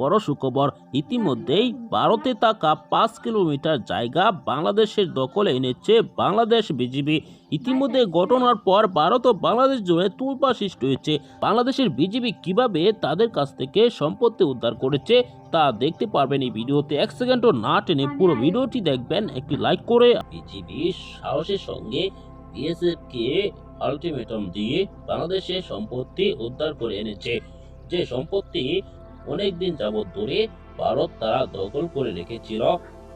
বড় সুখবর। ইতিমধ্যেই ভারতে থাকা পাঁচ কিলোমিটার জায়গা বাংলাদেশের দখলে এনেছে বাংলাদেশ বিজিবি। ইতিমধ্যে ঘটনার পর ভারত ও বাংলাদেশ জুড়ে তুলপা সৃষ্টি হয়েছে। বাংলাদেশের বিজিবি কীভাবে তাদের কাছ থেকে সম্পত্তি উদ্ধার করেছে তা দেখতে পারবেন এই ভিডিওতে। এক সেকেন্ডও না টেনে পুরো ভিডিওটি দেখবেন। একটি লাইক করে বিজিবি সাহসের সঙ্গে বিএসএফ কে আলটিমেটাম দিয়ে বাংলাদেশের সম্পত্তি উদ্ধার করে এনেছে। যে সম্পত্তি অনেকদিন যাবৎ ধরে ভারত তারা দখল করে রেখেছিল।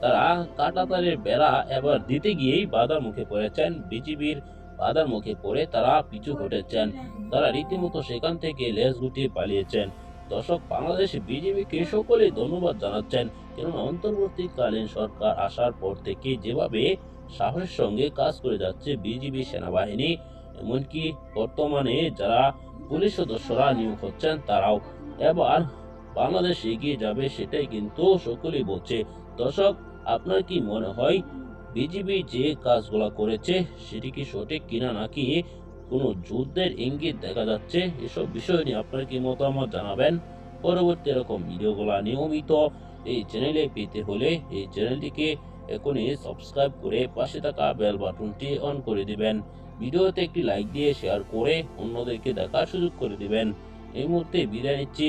তারা কাটাতারের বেড়া এবার দিতে গিয়েই বাধার মুখে পড়েছেন। বিজিবির বাধার মুখে পড়ে তারা পিছু ঘটেছেন তারা রীতিমতো সেখান থেকে লেজ গুটিয়ে পালিয়েছেন। দর্শক, বাংলাদেশ বিজেপিকে সকলেই ধন্যবাদ জানাচ্ছেন। কেননা অন্তর্বর্তীকালীন সরকার আসার পর থেকে যেভাবে সাহসের সঙ্গে কাজ করে যাচ্ছে বিজিবি সেনাবাহিনী, এমনকি বর্তমানে যারা পুলিশ সদস্যরা নিয়োগ হচ্ছেন তারাও। এবার বাংলাদেশ এগিয়ে যাবে সেটাই কিন্তু সকলেই বলছে। দর্শক, আপনার কি মনে হয় বিজিবি যে কাজগুলো করেছে সেটি কি সঠিক কিনা নাকি কোনো যুদ্ধের ইঙ্গিত দেখা যাচ্ছে? এসব বিষয় নিয়ে আপনার কি মতামত জানাবেন? পরবর্তী এরকম ভিডিওগুলো নিয়মিত এই চ্যানেলে পেতে হলে এই চ্যানেলটিকে এখনই সাবস্ক্রাইব করে পাশে থাকা বেল বাটনটি অন করে দিবেন। ভিডিওতে একটি লাইক দিয়ে শেয়ার করে অন্যদেরকে দেখার সুযোগ করে দিবেন। এই মুহূর্তে বিদায় নিচ্ছি।